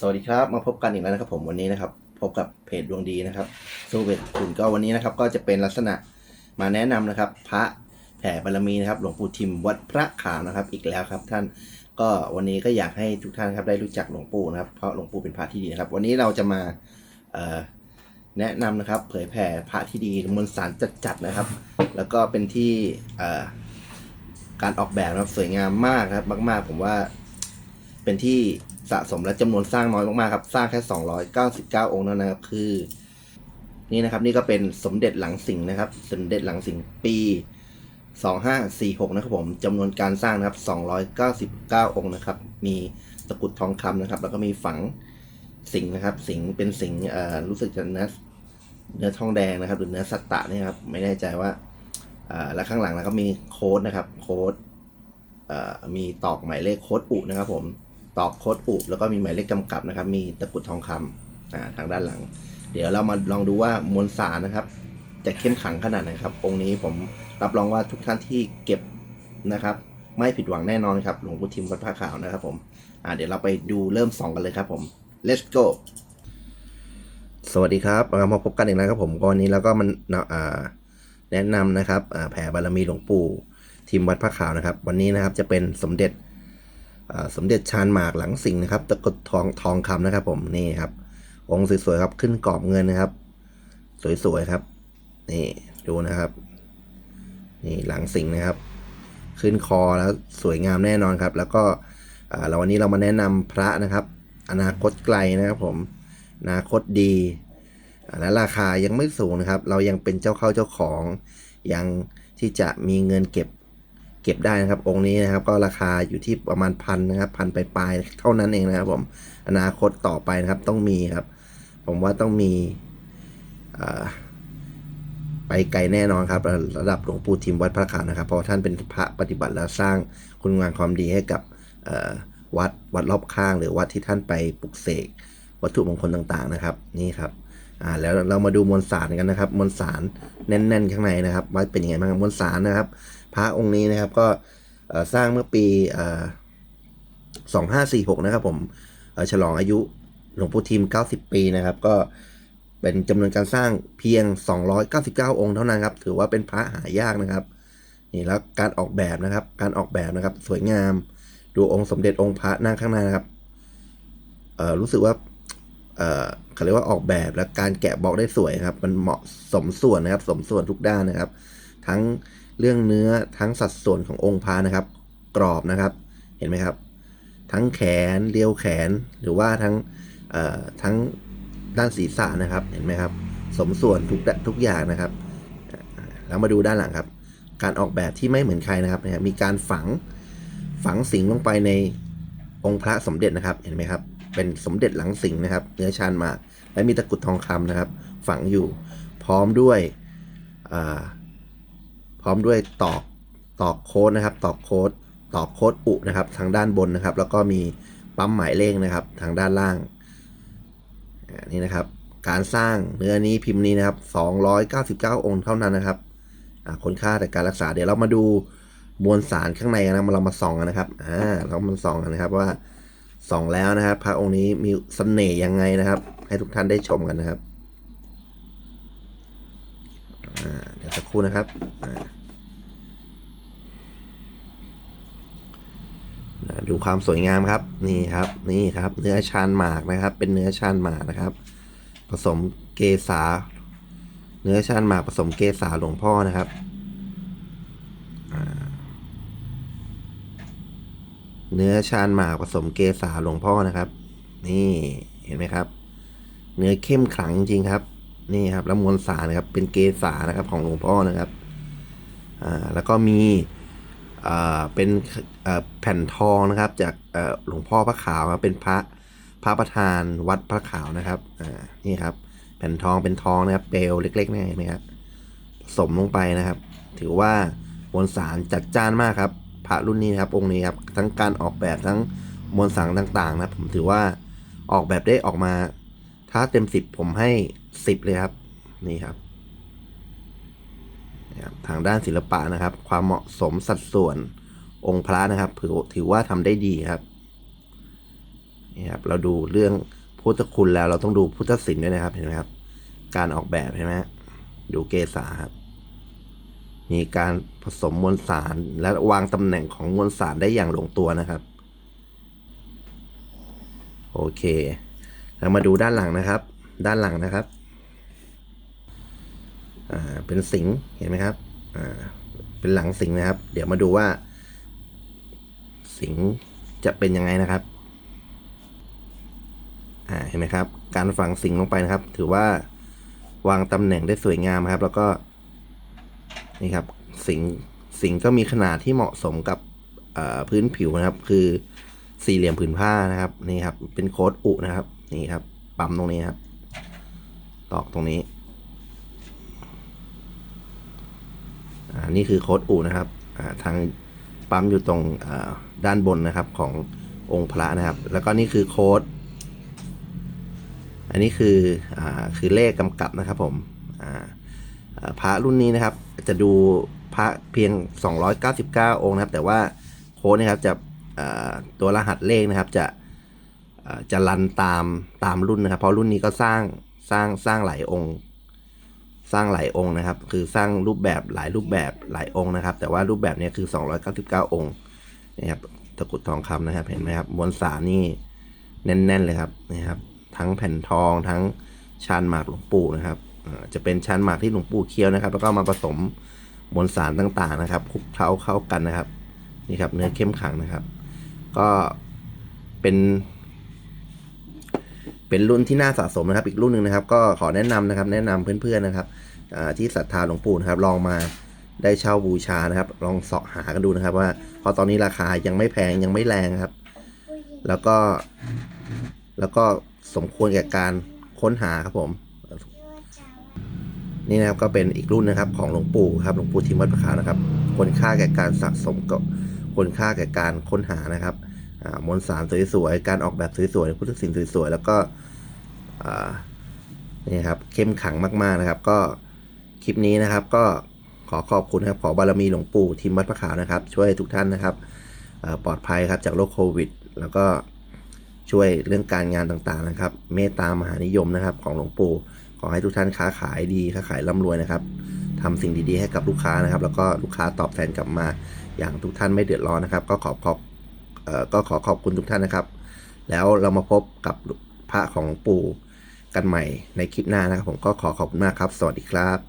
สวัสดีครับ มาพบกันอีกแล้วนะครับผมวันนี้นะครับ พบกับเพจดวงดีนะครับสูเวทคุณก็วันนี้นะครับ ก็จะเป็นลักษณะมาแนะนำนะครับ พระแผ่บารมีนะครับ หลวงปู่ทิมวัดพระขาวนะครับ อีกแล้วครับ ท่านก็วันนี้ก็อยากให้ทุกท่านครับได้รู้จักหลวงปู่นะครับ เพราะหลวงปู่เป็นพระที่ดีนะครับ วันนี้เราจะมาแนะนำนะครับ เผยแผ่พระที่ดีมวลสารจัดๆนะครับ แล้วก็เป็นที่การออกแบบนะครับสวยงามมากครับ มาก ๆ ผมว่าเป็นที่ สะสมและจำนวนสร้างน้อยมากๆครับ สร้างแค่ 299 องค์เท่านั้นนะครับคือ นี่นะครับ นี่ก็เป็นสมเด็จหลังสิงห์นะครับ สมเด็จหลังสิงห์ปี 2546 นะครับผมจำนวนการสร้างนะครับ 299 องค์นะครับ มีตะกุดทองคำนะครับ แล้วก็มีฝังสิงห์นะครับ สิงห์เป็นสิงห์รู้สึกจะเนื้อเนื้อทองแดงนะครับ หรือเนื้อสัตตะนี่ครับ ไม่แน่ใจว่าและข้างหลังนะครับมีโค้ดนะครับ โค้ดมีตอกหมายเลขโค้ดอุนะครับผม ตอกโค้ดอุแล้วก็มีหมายเลขกำกับนะครับ มีตะกุดทองคำอ่าทางด้านหลัง เดี๋ยวเรามาลองดูว่ามวลสารนะครับ จะเข้มขังขนาดไหนครับ องค์นี้ผมรับรองว่าทุกท่านที่เก็บนะครับ ไม่ผิดหวังแน่นอนครับหลวงปู่ทิมวัดผ้าขาวนะครับผมอ่าเดี๋ยวเราไปดูเริ่มส่องกันเลยครับผม let's go สวัสดีครับมาพบกันอีกแล้วครับผมก็วันนี้เราก็มันอ่าแนะนำนะครับอ่าแผ่บารมีหลวงปู่ทีมวัดพระขาวนะครับ วันนี้นะครับจะเป็นสมเด็จ สมเด็จชาญหมากหลังสิงนะครับตะกดทองทองคำนะครับ ผมนี่ครับองค์สวยๆครับขึ้นกรอบเงินนะครับ สวยๆครับ นี่ดูนะครับ นี่หลังสิงนะครับ ขึ้นคอแล้วสวยงามแน่นอนครับ แล้วก็เราวันนี้เรามาแนะนำพระนะครับ อนาคตไกลนะครับผมอนาคตดีและราคายังไม่สูงนะครับ เรายังเป็นเจ้าเข้าเจ้าของยังที่จะมีเงินเก็บ ก็บได้นะครับ องค์นี้นะครับ ก็ราคาอยู่ที่ประมาณพันนะครับพันปลายๆเท่านั้นเองนะครับ ผมอนาคตต่อไปนะครับต้องมีครับ ผมว่าต้องมีไปไกลแน่นอนครับ ระดับหลวงปู่ทิมวัดพระขาวนะครับ เพราะท่านเป็นพระปฏิบัติและสร้างคุณงามความดีให้กับวัดวัดรอบข้าง หรือวัดที่ท่านไปปลุกเสกวัตถุมงคลต่างๆนะครับ นี่ครับอ่าแล้วเรามาดูมวลสารกันนะครับ มวลสารแน่น ๆ ข้างในนะครับว่าเป็นยังไงบ้างครับมวลสารนะครับ พระองค์นี้นะครับก็สร้างเมื่อปีสองห้าสี่หกนะครับ ผมฉลองอายุหลวงปู่ทิม 90 ปีนะครับ ก็เป็นจำนวนการสร้างเพียง 299 องค์เท่านั้นครับ ถือว่าเป็นพระหายากนะครับ นี่แล้วการออกแบบนะครับ การออกแบบนะครับ สวยงาม ดูองค์สมเด็จองค์พระนั่งข้างหน้านะครับ เอ่อรู้สึกว่า เอ่อเขาเรียกว่าออกแบบและการแกะบล็อกได้สวยครับ มันเหมาะสมส่วนนะครับ สมส่วนทุกด้านนะครับ ทั้ง เรื่องเนื้อทั้งสัดส่วนขององค์พระนะครับ กรอบนะครับเห็นไหมครับ ทั้งแขนเรียวแขนหรือว่าทั้งทั้งด้านศีรษะนะครับเห็นไหมครับ สมส่วนทุกทุกอย่างนะครับแล้วมาดูด้านหลังครับ การออกแบบที่ไม่เหมือนใครนะครับมีการฝังฝังสิงลงไปในองค์พระสมเด็จนะครับเห็นไหมครับ เป็นสมเด็จหลังสิงนะครับ เนื้อชานมาและมีตะกุดทองคำนะครับ ฝังอยู่พร้อมด้วยอ่า ร้อมด้วยตอกตอกโค้ดนะครับ ตอกโค้ดตอกโค้ดอุนะครับ ทางด้านบนนะครับ แล้วก็มีปั๊มหมายเลขนะครับ ทางด้านล่างนี่นะครับ การสร้างเนื้อนี้พิมพ์นี้นะครับ 299 องค์เท่านั้นนะครับอ่าคนค่าแต่การรักษาเดี๋ยวเรามาดูมวลสารข้างในกันนะมาเรามาส่องกันนะครับอ่าเรามาส่องกันนะครับว่าส่องแล้วนะครับ พระองค์นี้มีเสน่ห์ยังไงนะครับ ให้ทุกท่านได้ชมกันนะครับเดี๋ยวสักครู่นะครับอ่า นะ ดูความสวยงามครับ นี่ครับนี่ครับ เนื้อชานหมากนะครับ เป็นเนื้อชานหมากนะครับ ผสมเกษาเนื้อชานหมากผสมเกษาหลวงพ่อนะครับเนื้อชานหมากผสมเกษาหลวงพ่อนะครับ นี่เห็นไหมครับ เนื้อเข้มขลังจริงครับ นี่ครับแล้วมวลสารนะครับ เป็นเกษานะครับของหลวงพ่อนะครับ อ่า แล้วก็มี เป็นแผ่นทองนะครับ จากหลวงพ่อพระขาวครับเป็นพระพระประธานวัดพระขาวนะครับนี่ครับ แผ่นทองเป็นทองนะครับเปลวเล็กๆนี่เห็นไหมครับผสมลงไปนะครับ ถือว่ามวลสารจัดจ้านมากครับ พระรุ่นนี้นครับองค์นี้ครับทั้งการออกแบบทั้งมวลสารต่างๆนะผมถือว่าออกแบบได้ออกมา ถ้าเต็มสิบผมให้สิบเลยครับ นี่ครับ ทางด้านศิลปะนะครับ ความเหมาะสมสัดส่วนองค์พระนะครับถือถือว่าทำได้ดีครับนี่ครับ เราดูเรื่องพุทธคุณแล้ว เราต้องดูพุทธศิลป์ด้วยนะครับเห็นไหมครับ การออกแบบเห็นไหมดูเกษาครับมีการผสมมวลสารและวางตำแหน่งของมวลสารได้อย่างลงตัวนะครับ โอเคเรามาดูด้านหลังนะครับ ด้านหลังนะครับ เป็นสิงห์เห็นไหมครับเป็นหลังสิงห์นะครับ เดี๋ยวมาดูว่า สิงห์จะเป็นยังไงนะครับเห็นไหมครับ การฝังสิงห์ลงไปนะครับ ถือว่าวางตำแหน่งได้สวยงามครับ แล้วก็นี่ครับสิงห์สิงห์ก็มีขนาดที่เหมาะสมกับพื้นผิวนะครับ คือสี่เหลี่ยมผืนผ้านะครับนี่ครับ เป็นโค้ดอุนะครับ นี่ครับ ปั๊มตรงนี้ครับ ตอกตรงนี้ อ่านี่คือโค้ดอุนะครับทางปั๊มอยู่ตรงด้านบนนะครับขององค์พระนะครับ แล้วก็นี่คือโค้ด อันนี้คืออคือเลขกำกับนะครับผมพระรุ่นนี้นะครับ จะดูพระเพียง 299 องค์นะครับ แต่ว่าโค้ดนะครับจะตัวรหัสเลขนะครับจะจะรันตามตามรุ่นนะครับ เพราะรุ่นนี้ก็สร้างสร้างสร้างหลายองค์ สร้างหลายองค์นะครับ คือสร้างรูปแบบหลายรูปแบบหลายองค์นะครับ แต่ว่ารูปแบบนี้คือ 299 องค์นะครับตะกุดทองคำนะครับ เห็นไหมครับมวลสารนี่แน่น ๆ เลยครับนะครับ ทั้งแผ่นทองทั้งชานหมากหลวงปู่นะครับจะเป็นชานหมากที่หลวงปู่เคี้ยวนะครับ แล้วก็มาผสมมวลสารต่างๆนะครับคลุกเคล้าเข้ากันนะครับนี่ครับเนื้อเข้มขังนะครับ ก็เป็น เป็นรุ่นที่น่าสะสมนะครับ อีกรุ่นหนึ่งนะครับ ก็ขอแนะนำนะครับ แนะนำเพื่อนๆนะครับที่ศรัทธาหลวงปู่นะครับ ลองมาได้เช่าบูชานะครับ ลองเสาะหากันดูนะครับ ว่าเพราะตอนนี้ราคายังไม่แพงยังไม่แรงครับ แล้วก็ แล้วก็สมควรแก่การค้นหาครับผม นี่นะครับก็เป็นอีกรุ่นนะครับของหลวงปู่ครับหลวงปู่ทิมวัดประขานะครับคนค่าแก่การสะสมกับคนค่าแก่การค้นหานะครับ มวลสารสวยๆ การออกแบบสวยๆพุทธศิลป์สวยๆ แล้วก็นี่ครับเข้มขังมากๆนะครับ ก็คลิปนี้นะครับ ก็ขอขอบคุณครับขอบารมีหลวงปู่ทิมวัดประขาวนะครับ ช่วยทุกท่านนะครับปลอดภัยครับจากโรคโควิด แล้วก็ช่วยเรื่องการงานต่างๆนะครับ เมตตามหานิยมนะครับ ของหลวงปู่ขอให้ทุกท่านค้าขายดีค้าขายร่ำรวยนะครับทำสิ่งดีๆให้กับลูกค้านะครับ แล้วก็ลูกค้าตอบแทนกลับมา อย่างทุกท่านไม่เดือดร้อนนะครับ ก็ขอขอบ ก็ขอขอบคุณทุกท่านนะครับ แล้วเรามาพบกับพระของหลวงปู่กันใหม่ในคลิปหน้านะครับผมก็ขอขอบคุณมากครับ สวัสดีครับ